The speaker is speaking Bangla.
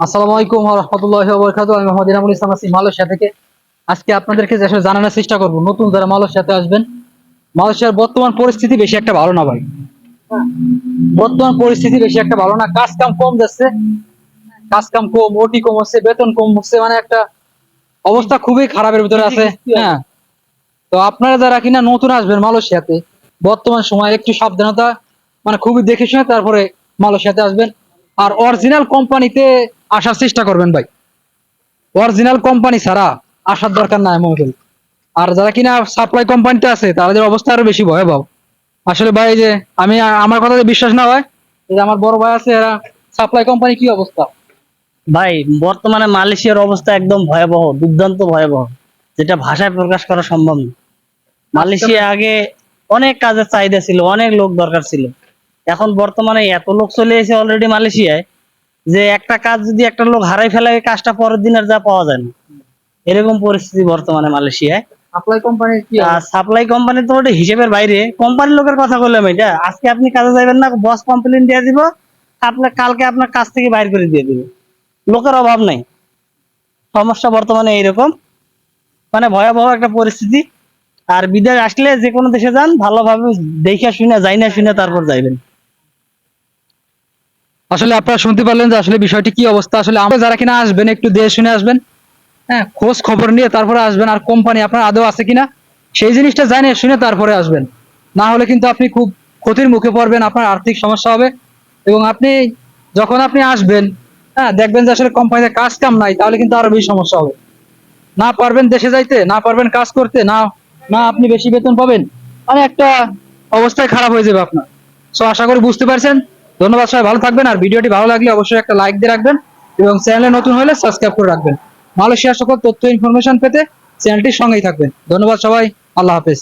আসসালামু আলাইকুম আমি মোহাম্মদ ইসলাম আছি মালয়েশিয়া থেকে। আজকে আপনাদেরকে জানানোর চেষ্টা করব, নতুন যারা মালয়েশিয়াতে আসবেন, মালয়েশিয়ার বর্তমান পরিস্থিতি বেশি একটা ভালো না ভাই? বর্তমান পরিস্থিতি বেশি একটা ভালো না। কাজ কাম কম যাচ্ছে, কাজ কাম কম ওটি কম হচ্ছে, বেতন কম হচ্ছে মানে একটা অবস্থা খুবই খারাপের ভিতরে আছে। হ্যাঁ। তো আপনারা যারা কিনা নতুন আসবেন মালয়েশিয়াতে, বর্তমান সময় একটু সাবধানতা মানে খুবই দেখে শুনে তারপরে মালয়েশিয়াতে আসবেন। আর অরিজিনাল কোম্পানিতে আসার চেষ্টা করবেন ভাই। অরিজিনাল কোম্পানি ছাড়া আসার দরকার নাই মহল আর যারা কিনা সাপ্লাই কোম্পানিতে আছে তাদের অবস্থা আরও বেশি ভয়াবহ। আসলে ভাই যে আমি আমার কথাতে বিশ্বাস না হয় যে আমার বড় ভাই আছে এরা সাপ্লাই কোম্পানি কি অবস্থা? ভাই বর্তমানে মালয়েশিয়ার অবস্থা একদম ভয়াবহ দুর্দান্ত ভয়াবহ যেটা ভাষায় প্রকাশ করা সম্ভব না। মালয়েশিয়া আগে অনেক কাজের চাহিদা ছিল অনেক লোক দরকার ছিল। এখন বর্তমানে এত লোক চলে এসে অলরেডি মালয়েশিয়ায় যে একটা কাজ যদি একটা লোক হারাই ফেলে কাজটা পরের দিন আর যা পাওয়া যায় না। এরকম পরিস্থিতি বর্তমানে মালয়েশিয়ায়। সাপ্লাই কোম্পানির কি আর সাপ্লাই কোম্পানি তো ওটা হিসেবের বাইরে। কোম্পানির লোকের কথা বললাম এটা। আজকে আপনি কাজে যাবেন না বস কমপ্লেন দিয়ে দিব আপনার কালকে আপনার কাজ থেকে বাইর করে দিয়ে দিবে। লোকের অভাব নাই। সমস্যা বর্তমানে এইরকম। মানে ভয়াবহ একটা পরিস্থিতি। আর বিদেশ আসলে যে কোনো দেশে যান ভালোভাবে দেখে শুনে যাই না শুনে তারপর যাইবেন। আসলে আপনারা শুনতে পারলেন যে আসলে বিষয়টি কি অবস্থা। আসলে আমরা যারা কিনা আসবেন, একটু দিয়ে শুনে আসবেন। হ্যাঁ খোঁজ খবর নিয়ে তারপরে আসবেন। আর কোম্পানি আপনার আদৌ আছে কিনা, সেই জিনিসটা জানিয়ে শুনে তারপরে আসবেন। না হলে কিন্তু আপনি খুব ক্ষতির মুখে পড়বেন, আপনার আর্থিক সমস্যা হবে। এবং আপনি যখন আপনি আসবেন হ্যাঁ দেখবেন যে আসলে কোম্পানিতে কাজ কাম নাই, তাহলে কিন্তু আরও বেশি সমস্যা হবে। না পারবেন দেশে যাইতে, না পারবেন কাজ করতে, না না আপনি বেশি বেতন পাবেন মানে একটা অবস্থায় খারাপ হয়ে যাবে আপনার। সো আশা করি বুঝতে পারছেন। ধন্যবাদ সবাই, ভালো থাকবেন আর ভিডিওটি ভালো লাগলে অবশ্যই একটা লাইক দিয়ে রাখবেন এবং চ্যানেলে নতুন হলে সাবস্ক্রাইব করে রাখবেন। মালয়েশিয়ার সকল তথ্য ইনফরমেশন পেতে চ্যানেলটির সঙ্গেই থাকবেন। ধন্যবাদ সবাই, আল্লাহ হাফেজ।